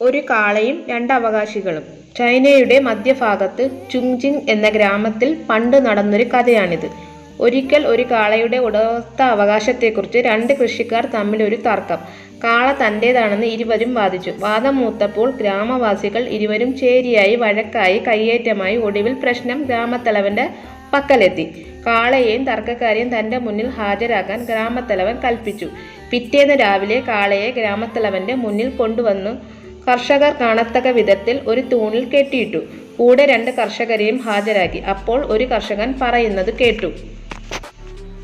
ഒരു കാളയും രണ്ട് അവകാശികളും. ചൈനയുടെ മധ്യഭാഗത്ത് ചുങ്ജിങ് എന്ന ഗ്രാമത്തിൽ പണ്ട് നടന്നൊരു കഥയാണിത്. ഒരിക്കൽ ഒരു കാളയുടെ ഉടമസ്ഥ അവകാശത്തെക്കുറിച്ച് രണ്ട് കൃഷിക്കാർ തമ്മിൽ ഒരു തർക്കം. കാള തന്റേതാണെന്ന് ഇരുവരും വാദിച്ചു. വാദം മൂത്തപ്പോൾ ഗ്രാമവാസികൾ ഇരുവരും ചേരിയായി വഴക്കായി കയ്യേറ്റമായി ഒടുവിൽ പ്രശ്നം ഗ്രാമത്തലവന്റെ പക്കലെത്തി. കാളയെയും തർക്കക്കാരെയും തന്റെ മുന്നിൽ ഹാജരാക്കാൻ ഗ്രാമത്തലവൻ കൽപ്പിച്ചു. പിറ്റേന്ന് രാവിലെ കാളയെ ഗ്രാമത്തലവന്റെ മുന്നിൽ കൊണ്ടുവന്നു കർഷകർ കാണത്തക്ക വിധത്തിൽ ഒരു തൂണിൽ കെട്ടിയിട്ടു. കൂടെ രണ്ട് കർഷകരെയും ഹാജരാക്കി. അപ്പോൾ ഒരു കർഷകൻ പറയുന്നത് കേട്ടു.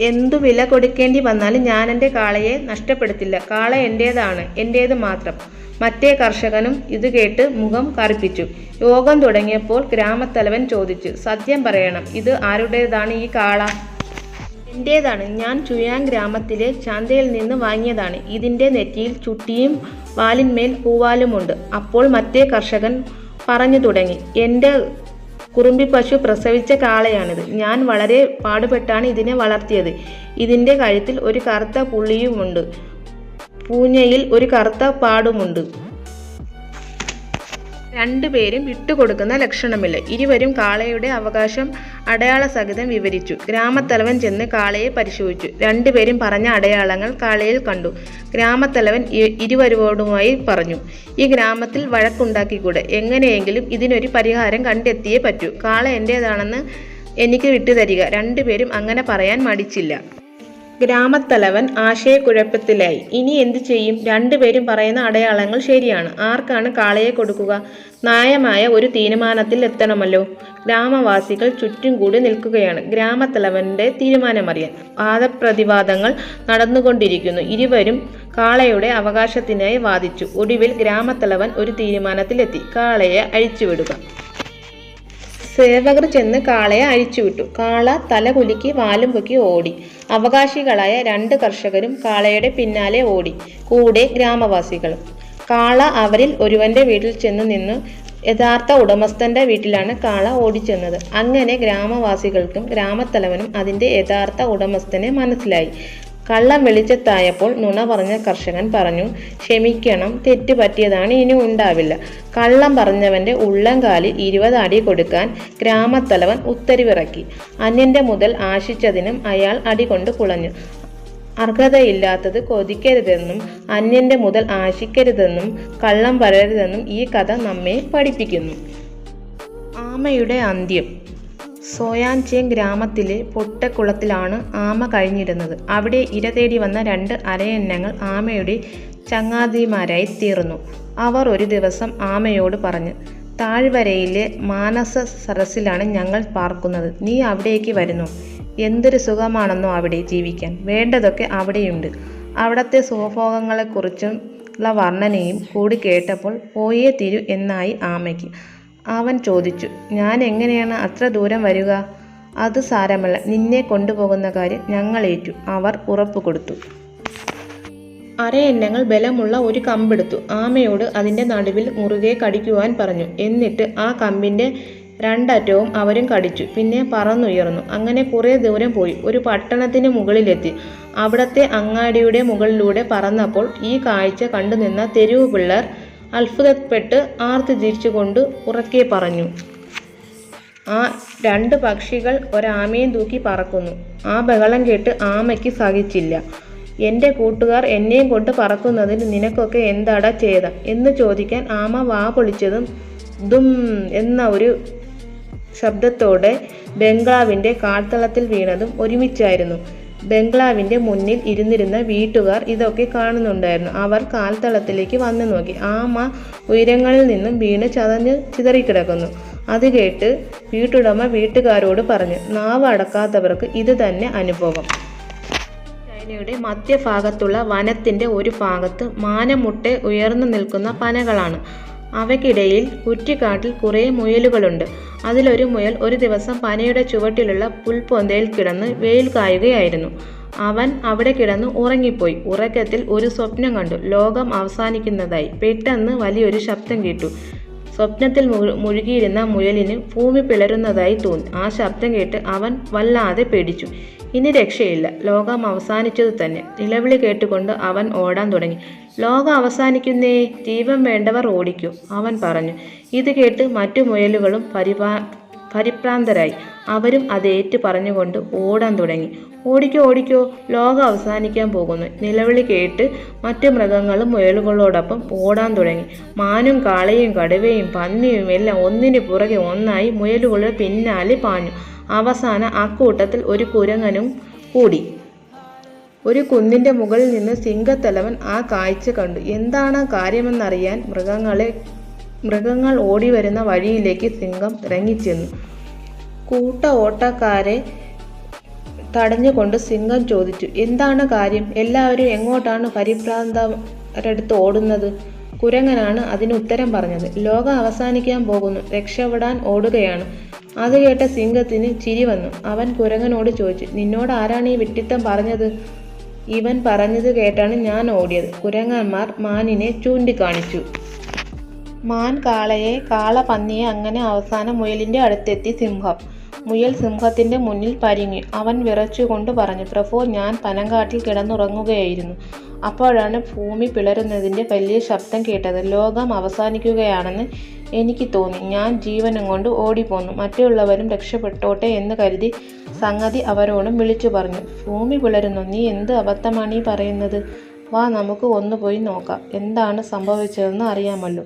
എന്തു വില കൊടുക്കേണ്ടി വന്നാലും ഞാൻ എന്റെ കാളയെ നഷ്ടപ്പെടുത്തില്ല. കാള എന്റേതാണ് എന്റേത് മാത്രം. മറ്റേ കർഷകനും ഇത് കേട്ട് മുഖം കറുപ്പിച്ചു. യോഗം തുടങ്ങിയപ്പോൾ ഗ്രാമത്തലവൻ ചോദിച്ചു സത്യം പറയണം ഇത് ആരുടേതാണ് ഈ കാള? എന്റേതാണ് ഞാൻ ചുയാൻ ഗ്രാമത്തിലെ ചന്തയിൽ നിന്ന് വാങ്ങിയതാണ്. ഇതിന്റെ നെറ്റിയിൽ ചുട്ടിയും വാലിന്മേൽ പൂവാലുമുണ്ട്. അപ്പോൾ മറ്റേ കർഷകൻ പറഞ്ഞു തുടങ്ങി എന്റെ കുറുമ്പി പശു പ്രസവിച്ച കാളയാണിത്. ഞാൻ വളരെ പാടുപെട്ടാണ് ഇതിനെ വളർത്തിയത്. ഇതിന്റെ കഴുത്തിൽ ഒരു കറുത്ത പുള്ളിയുമുണ്ട്. പൂഞ്ഞയിൽ ഒരു കറുത്ത പാടുമുണ്ട്. രണ്ടുപേരും വിട്ടുകൊടുക്കുന്ന ലക്ഷണമില്ല. ഇരുവരും കാളയുടെ അവകാശം അടയാള സഹിതം വിവരിച്ചു. ഗ്രാമത്തലവൻ ചെന്ന് കാളയെ പരിശോധിച്ചു. രണ്ടുപേരും പറഞ്ഞ അടയാളങ്ങൾ കാളയിൽ കണ്ടു. ഗ്രാമത്തലവൻ ഇരുവരുവോടുമായി പറഞ്ഞു ഈ ഗ്രാമത്തിൽ വഴക്കുണ്ടാക്കിക്കൂടെ? എങ്ങനെയെങ്കിലും ഇതിനൊരു പരിഹാരം കണ്ടെത്തിയേ പറ്റൂ. കാള എന്റേതാണെന്ന് എനിക്ക് വിട്ടുതരിക. രണ്ടുപേരും അങ്ങനെ പറയാൻ മടിച്ചില്ല. ഗ്രാമത്തലവൻ ആശയക്കുഴപ്പത്തിലായി. ഇനി എന്തു ചെയ്യും? രണ്ടുപേരും പറയുന്ന അടയാളങ്ങൾ ശരിയാണ്. ആർക്കാണ് കാളയെ കൊടുക്കുക? നായമായ ഒരു തീരുമാനത്തിൽ എത്തണമല്ലോ. ഗ്രാമവാസികൾ ചുറ്റും കൂടി നിൽക്കുകയാണ്. ഗ്രാമത്തലവന്റെ തീരുമാനമറിയാൻ വാദപ്രതിവാദങ്ങൾ നടന്നുകൊണ്ടിരിക്കുന്നു. ഇരുവരും കാളയുടെ അവകാശത്തിനായി വാദിച്ചു. ഒടുവിൽ ഗ്രാമത്തലവൻ ഒരു തീരുമാനത്തിലെത്തി. കാളയെ അഴിച്ചുവിടുക. സേവകർ ചെന്ന് കാളയെ അഴിച്ചുവിട്ടു. കാള തലകുലുക്കി വാലും പൊക്കി ഓടി. അവകാശികളായ രണ്ട് കർഷകരും കാളയുടെ പിന്നാലെ ഓടി. കൂടെ ഗ്രാമവാസികളും. കാള അവരിൽ ഒരുവന്റെ വീട്ടിൽ ചെന്ന് നിന്ന്. യഥാർത്ഥ ഉടമസ്ഥന്റെ വീട്ടിലാണ് കാള ഓടിച്ചെന്നത്. അങ്ങനെ ഗ്രാമവാസികൾക്കും ഗ്രാമത്തലവനും അതിന്റെ യഥാർത്ഥ ഉടമസ്ഥനെ മനസ്സിലായി. കള്ളം വെളിച്ചത്തായപ്പോൾ നുണ പറഞ്ഞ കർഷകൻ പറഞ്ഞു ക്ഷമിക്കണം തെറ്റ് പറ്റിയതാണ് ഇനി ഉണ്ടാവില്ല. കള്ളം പറഞ്ഞവന്റെ ഉള്ളംകാലിൽ ഇരുപത് അടി കൊടുക്കാൻ ഗ്രാമത്തലവൻ ഉത്തരവിറക്കി. അന്യന്റെ മുതൽ ആശിച്ചതിനും അയാൾ അടി കൊണ്ട് കുളഞ്ഞു. അർഹതയില്ലാത്തത് കൊതിക്കരുതെന്നും അന്യന്റെ മുതൽ ആശിക്കരുതെന്നും കള്ളം വരരുതെന്നും ഈ കഥ നമ്മെ പഠിപ്പിക്കുന്നു. ആമയുടെ അന്ത്യം. സോയാൻചേങ് ഗ്രാമത്തിലെ പൊട്ടക്കുളത്തിലാണ് ആമ കഴിഞ്ഞിരുന്നത്. അവിടെ ഇര തേടി വന്ന രണ്ട് അരയന്നങ്ങൾ ആമയുടെ ചങ്ങാതിമാരായി തീർന്നു. അവർ ഒരു ദിവസം ആമയോട് പറഞ്ഞു താഴ്വരയിലെ മാനസ സരസിലാണ് ഞങ്ങൾ പാർക്കുന്നത്. നീ അവിടേക്ക് വരുന്നു. എന്തൊരു സുഖമാണെന്നോ അവിടെ ജീവിക്കാൻ. വേണ്ടതൊക്കെ അവിടെയുണ്ട്. അവിടത്തെ സുഖഭോഗങ്ങളെക്കുറിച്ചും ഉള്ള വർണനയും കൂടി കേട്ടപ്പോൾ പോയേ തീരു എന്നായി ആമയ്ക്ക്. അവൻ ചോദിച്ചു ഞാൻ എങ്ങനെയാണ് അത്ര ദൂരം വരിക? അത് സാരമല്ല. നിന്നെ കൊണ്ടുപോകുന്ന കാര്യം ഞങ്ങൾ ഏറ്റു. അവർ ഉറപ്പ് കൊടുത്തു. അരയന്നങ്ങൾ ബലമുള്ള ഒരു കമ്പെടുത്തു. ആമയോട് അതിന്റെ നടുവിൽ മുറുകെ കടിക്കുവാൻ പറഞ്ഞു. എന്നിട്ട് ആ കമ്പിന്റെ രണ്ടറ്റവും അവരും കടിച്ചു. പിന്നെ പറന്നുയർന്നു. അങ്ങനെ കുറേ ദൂരം പോയി. ഒരു പട്ടണത്തിന് മുകളിലെത്തി. അവിടത്തെ അങ്ങാടിയുടെ മുകളിലൂടെ പറന്നപ്പോൾ ഈ കാഴ്ച കണ്ടുനിന്ന തെരുവ് പിള്ളേർ അത്ഭുതപ്പെട്ട് ആർത്തു ചിരിച്ചുകൊണ്ട് ഉറക്കെ പറഞ്ഞു. ആ രണ്ട് പക്ഷികൾ ഒരാമയും തൂക്കി പറക്കുന്നു. ആ ബഹളം കേട്ട് ആമയ്ക്ക് സഹിച്ചില്ല. എന്റെ കൂട്ടുകാർ എന്നെയും കൊണ്ട് പറക്കുന്നതിന് നിനക്കൊക്കെ എന്താടാ ചെയ്ത എന്ന് ചോദിക്കാൻ ആമ വാ പൊളിച്ചതും ദും എന്ന ഒരു ശബ്ദത്തോടെ ബംഗ്ലാവിന്റെ കാൽത്തളത്തിൽ വീണതും ഒരുമിച്ചായിരുന്നു. ബംഗ്ലാവിന്റെ മുന്നിൽ ഇരുന്നിരുന്ന വീട്ടുകാർ ഇതൊക്കെ കാണുന്നുണ്ടായിരുന്നു. അവർ കാൽത്തളത്തിലേക്ക് വന്നു നോക്കി. ആമ ഉയരങ്ങളിൽ നിന്നും വീണ് ചതഞ്ഞ് ചിതറിക്കിടക്കുന്നു. അത് കേട്ട് വീട്ടുടമ വീട്ടുകാരോട് പറഞ്ഞു നാവ് അടക്കാത്തവർക്ക് ഇത് തന്നെ അനുഭവം. ചൈനയുടെ മധ്യഭാഗത്തുള്ള വനത്തിന്റെ ഒരു ഭാഗത്ത് മാനമുട്ടെ ഉയർന്നു നിൽക്കുന്ന പനകളാണ്. അവയ്ക്കിടയിൽ കുറ്റിക്കാട്ടിൽ കുറേ മുയലുകളുണ്ട്. അതിലൊരു മുയൽ ഒരു ദിവസം പനയുടെ ചുവട്ടിലുള്ള പുൽപ്പൊന്തയിൽ കിടന്ന് വെയിൽ കായുകയായിരുന്നു. അവൻ അവിടെ കിടന്ന് ഉറങ്ങിപ്പോയി. ഉറക്കത്തിൽ ഒരു സ്വപ്നം കണ്ടു. ലോകം അവസാനിക്കുന്നതായി. പെട്ടെന്ന് വലിയൊരു ശബ്ദം കേട്ടു. സ്വപ്നത്തിൽ മുഴു- മുഴുകിയിരുന്ന മുയലിന് ഭൂമി പിളരുന്നതായി തോന്നി. ആ ശബ്ദം കേട്ട് അവൻ വല്ലാതെ പേടിച്ചു. ഇനി രക്ഷയില്ല. ലോകം അവസാനിച്ചത് തന്നെ. നിലവിളി കേട്ടുകൊണ്ട് അവൻ ഓടാൻ തുടങ്ങി. ലോകം അവസാനിക്കുന്നേ ജീവൻ വേണ്ടവർ ഓടിക്കൂ അവൻ പറഞ്ഞു. ഇത് കേട്ട് മറ്റു മുയലുകളും പരിപാ പരിഭ്രാന്തരായി. അവരും അത് ഏറ്റു പറഞ്ഞുകൊണ്ട് ഓടാൻ തുടങ്ങി. ഓടിക്കോ ഓടിക്കോ ലോകം അവസാനിക്കാൻ പോകുന്നു. നിലവിളി കേട്ട് മറ്റു മൃഗങ്ങളും മുയലുകളോടൊപ്പം ഓടാൻ തുടങ്ങി. മാനും കാളയും കടുവയും പന്നിയും എല്ലാം ഒന്നിനു പുറകെ ഒന്നായി മുയലുകളുടെ പിന്നാലെ പാഞ്ഞു. അവസാനം അക്കൂട്ടത്തിൽ ഒരു കുരങ്ങനും കൂടി. ഒരു കുന്നിന്റെ മുകളിൽ നിന്ന് സിംഹത്തലവൻ ആ കാഴ്ച കണ്ടു. എന്താണ് കാര്യമെന്നറിയാൻ മൃഗങ്ങളെ മൃഗങ്ങൾ ഓടി വരുന്ന വഴിയിലേക്ക് സിംഹം ഇറങ്ങിച്ചെന്നു. കൂട്ട ഓട്ടക്കാരെ തടഞ്ഞുകൊണ്ട് സിംഹം ചോദിച്ചു എന്താണ് കാര്യം? എല്ലാവരും എങ്ങോട്ടാണ് പരിഭ്രാന്തരടുത്ത് ഓടുന്നത്? കുരങ്ങനാണ് അതിന് ഉത്തരം പറഞ്ഞത്. ലോകം അവസാനിക്കാൻ പോകുന്നു. രക്ഷപ്പെടാൻ ഓടുകയാണ്. അത് കേട്ട സിംഹത്തിന് ചിരി വന്നു. അവൻ കുരങ്ങനോട് ചോദിച്ചു നിന്നോട് ആരാണ് ഈ വിട്ടിത്തം പറഞ്ഞത്? ഇവൻ പറഞ്ഞത് കേട്ടാണ് ഞാൻ ഓടിയത്. കുരങ്ങന്മാർ മാനിനെ ചൂണ്ടിക്കാണിച്ചു. മാൻ കാളയെ കാള പന്നിയെ അങ്ങനെ അവസാനം മുയലിന്റെ അടുത്തെത്തി സിംഹം. മുയൽ സിംഹത്തിന്റെ മുന്നിൽ പരിങ്ങി. അവൻ വിറച്ചുകൊണ്ട് പറഞ്ഞു പ്രഭു ഞാൻ പനങ്കാട്ടിൽ കിടന്നുറങ്ങുകയായിരുന്നു. അപ്പോഴാണ് ഭൂമി പിളരുന്നതിന്റെ വലിയ ശബ്ദം കേട്ടത്. ലോകം അവസാനിക്കുകയാണെന്ന് എനിക്ക് തോന്നി. ഞാൻ ജീവനും കൊണ്ട് ഓടിപ്പോന്നു. മറ്റുള്ളവരും രക്ഷപ്പെട്ടോട്ടെ എന്ന് കരുതി സംഗതി അവരോടും വിളിച്ചു പറഞ്ഞു. ഭൂമി പിളരുന്നു. നീ എന്ത് അബദ്ധമാണ് ഈ പറയുന്നത്? വാ നമുക്ക് ഒന്ന് പോയി നോക്കാം. എന്താണ് സംഭവിച്ചതെന്ന് അറിയാമല്ലോ.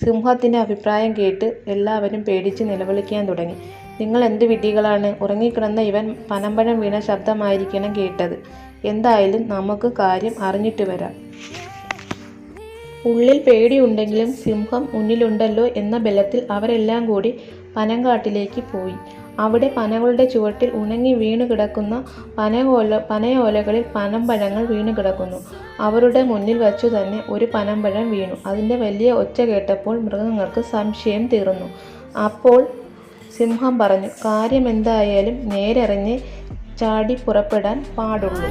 സിംഹത്തിന്റെ അഭിപ്രായം കേട്ട് എല്ലാവരും പേടിച്ച് നിലവിളിക്കാൻ തുടങ്ങി. നിങ്ങൾ എന്ത് വിഡ്ഢികളാണ്? ഉറങ്ങിക്കിടന്ന ഇവൻ പനമ്പഴം വീണ ശബ്ദമായിരിക്കണം കേട്ടത്. എന്തായാലും നമുക്ക് കാര്യം അറിഞ്ഞിട്ട് വരാം. ഉള്ളിൽ പേടിയുണ്ടെങ്കിലും സിംഹം മുന്നിലുണ്ടല്ലോ എന്ന ബലത്തിൽ അവരെല്ലാം കൂടി പനങ്കാട്ടിലേക്ക് പോയി. അവിടെ പനകളുടെ ചുവട്ടിൽ ഉണങ്ങി വീണു കിടക്കുന്ന പനയോല പനയോലകളിൽ പനമ്പഴങ്ങൾ വീണു കിടക്കുന്നു. അവരുടെ മുന്നിൽ വച്ചു തന്നെ ഒരു പനമ്പഴം വീണു. അതിന്റെ വലിയ ഒച്ച കേട്ടപ്പോൾ മൃഗങ്ങൾക്ക് സംശയം തീർന്നു. അപ്പോൾ സിംഹം പറഞ്ഞു കാര്യം എന്തായാലും നേരെറിഞ്ഞ് ചാടി പുറപ്പെടാൻ പാടുള്ളൂ.